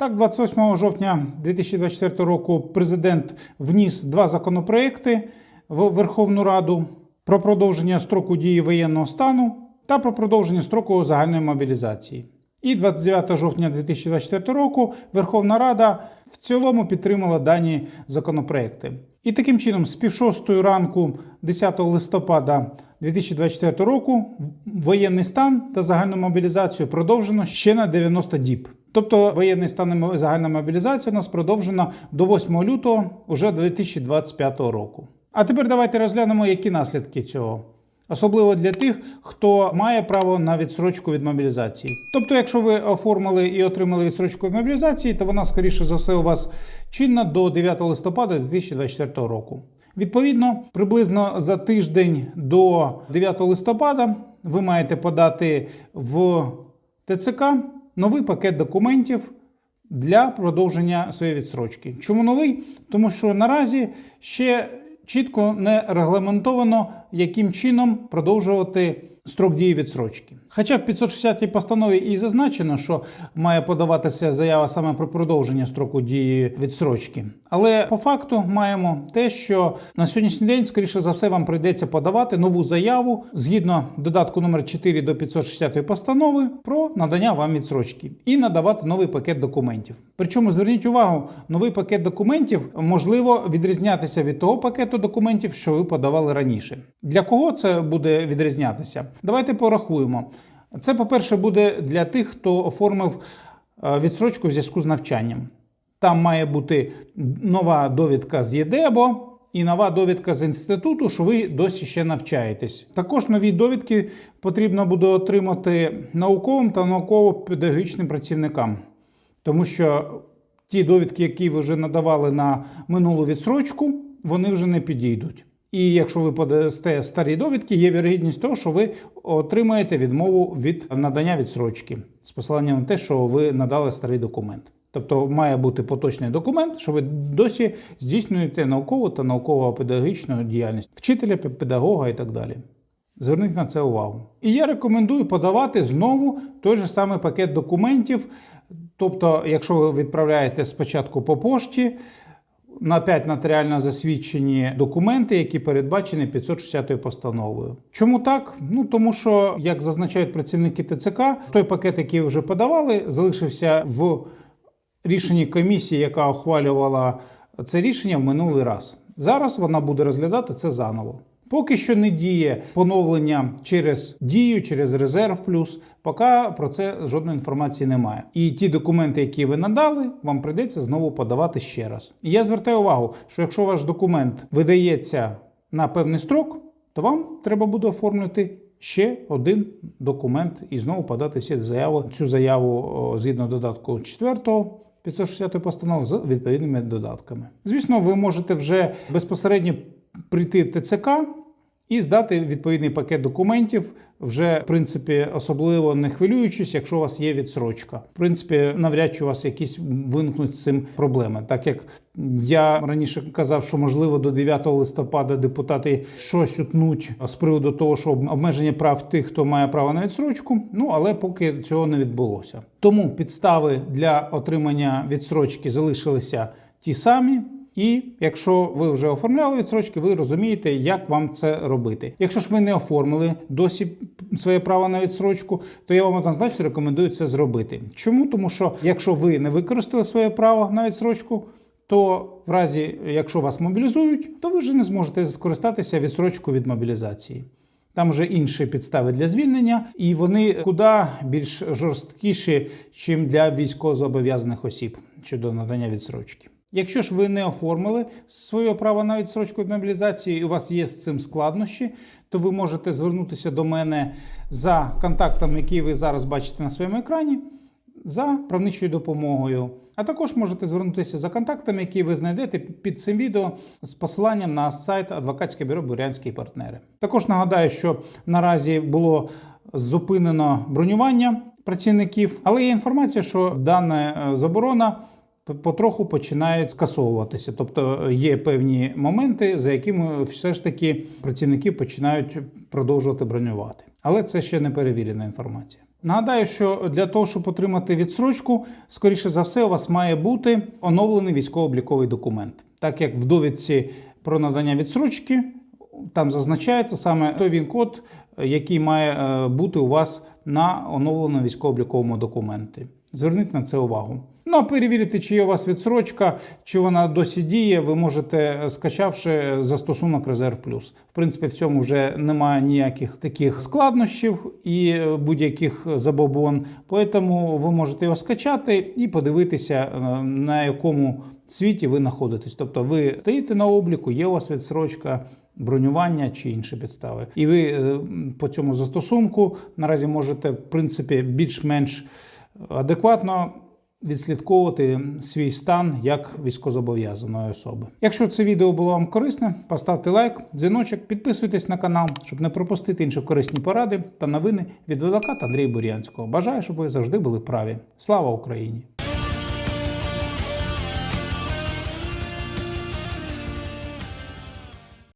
Так, 28 жовтня 2024 року президент вніс два законопроекти в Верховну Раду про продовження строку дії воєнного стану та про продовження строку загальної мобілізації. І 29 жовтня 2024 року Верховна Рада в цілому підтримала дані законопроекти. І таким чином, з півшостої ранку 10 листопада 2024 року воєнний стан та загальну мобілізацію продовжено ще на 90 діб. Тобто воєнний стан і загальна мобілізація у нас продовжена до 8 лютого уже 2025 року. А тепер давайте розглянемо, які наслідки цього. Особливо для тих, хто має право на відсрочку від мобілізації. Тобто, якщо ви оформили і отримали відсрочку від мобілізації, то вона, скоріше за все, у вас чинна до 9 листопада 2024 року. Відповідно, приблизно за тиждень до 9 листопада ви маєте подати в ТЦК новий пакет документів для продовження своєї відсрочки. Чому новий? Тому що наразі ще чітко не регламентовано, яким чином продовжувати строк дії відсрочки. Хоча в 560-й постанові і зазначено, що має подаватися заява саме про продовження строку дії відсрочки. Але по факту маємо те, що на сьогоднішній день, скоріше за все, вам прийдеться подавати нову заяву згідно додатку номер 4 до 560 постанови про надання вам відсрочки і надавати новий пакет документів. Причому зверніть увагу, новий пакет документів можливо відрізнятися від того пакету документів, що ви подавали раніше. Для кого це буде відрізнятися? Давайте порахуємо. Це, по-перше, буде для тих, хто оформив е, відсрочку в зв'язку з навчанням. Там має бути нова довідка з ЄДЕБО і нова довідка з інституту, що ви досі ще навчаєтесь. Також нові довідки потрібно буде отримати науковим та науково-педагогічним працівникам, тому що ті довідки, які ви вже надавали на минулу відсрочку, вони вже не підійдуть. І якщо ви подасте старі довідки, є вірогідність того, що ви отримаєте відмову від надання відсрочки з посиланням на те, що ви надали старий документ. Тобто має бути поточний документ, що ви досі здійснюєте наукову та науково-педагогічну діяльність вчителя, педагога і так далі. Зверніть на це увагу. І я рекомендую подавати знову той же самий пакет документів. Тобто, якщо ви відправляєте спочатку по пошті, на 5 нотаріально засвідчені документи, які передбачені 560 постановою. Чому так? Ну тому що, як зазначають працівники ТЦК, той пакет, який вже подавали, залишився в рішенні комісії, яка ухвалювала це рішення в минулий раз. Зараз вона буде розглядати це заново. Поки що не діє поновлення через дію, через резерв плюс. Поки про це жодної інформації немає. І ті документи, які ви надали, вам прийдеться знову подавати ще раз. І я звертаю увагу, що якщо ваш документ видається на певний строк, то вам треба буде оформити ще один документ і знову подати всі заяви. Цю заяву згідно додатку 4 560 постанови з відповідними додатками. Звісно, ви можете вже безпосередньо прийти ТЦК і здати відповідний пакет документів, вже в принципі особливо не хвилюючись, якщо у вас є відсрочка. В принципі, навряд чи у вас якісь виникнуть з цим проблеми. Так як я раніше казав, що можливо до 9 листопада депутати щось утнуть з приводу того, що обмеження прав тих, хто має право на відсрочку. Ну але поки цього не відбулося. Тому підстави для отримання відсрочки залишилися ті самі. І якщо ви вже оформляли відсрочки, ви розумієте, як вам це робити. Якщо ж ви не оформили досі своє право на відсрочку, то я вам однозначно рекомендую це зробити. Чому? Тому що якщо ви не використали своє право на відсрочку, то в разі, якщо вас мобілізують, то ви вже не зможете скористатися відсрочкою від мобілізації. Там вже інші підстави для звільнення, і вони куди більш жорсткіші, ніж для військовозобов'язаних осіб щодо надання відсрочки. Якщо ж ви не оформили своє право на відсрочку від мобілізації, і у вас є з цим складнощі, то ви можете звернутися до мене за контактом, який ви зараз бачите на своєму екрані, за правничою допомогою. А також можете звернутися за контактами, які ви знайдете під цим відео з посиланням на сайт Адвокатське бюро Бурянські партнери. Також нагадаю, що наразі було зупинено бронювання працівників, але є інформація, що дана е, заборона потроху починають скасовуватися. Тобто є певні моменти, за якими все ж таки працівники починають продовжувати бронювати. Але це ще не перевірена інформація. Нагадаю, що для того, щоб отримати відсрочку, скоріше за все, у вас має бути оновлений військово-обліковий документ. Так як в довідці про надання відсрочки там зазначається саме той він-код, який має е, бути у вас на оновленому військово-обліковому документі. Зверніть на це увагу. Ну а перевірити, чи є у вас відсрочка, чи вона досі діє, ви можете, скачавши застосунок Резерв Плюс. В принципі, в цьому вже немає ніяких таких складнощів і е, будь-яких забобон. Тому ви можете його скачати і подивитися, е, на якому світі ви знаходитесь. Тобто ви стоїте на обліку, є у вас відсрочка. Бронювання чи інші підстави, і ви е, по цьому застосунку наразі можете в принципі більш-менш адекватно відслідковувати свій стан як військовозобов'язаної особи. Якщо це відео було вам корисне, поставте лайк, дзвіночок, підписуйтесь на канал, щоб не пропустити інші корисні поради та новини від адвоката Андрія Бурянського. Бажаю, щоб ви завжди були праві. Слава Україні!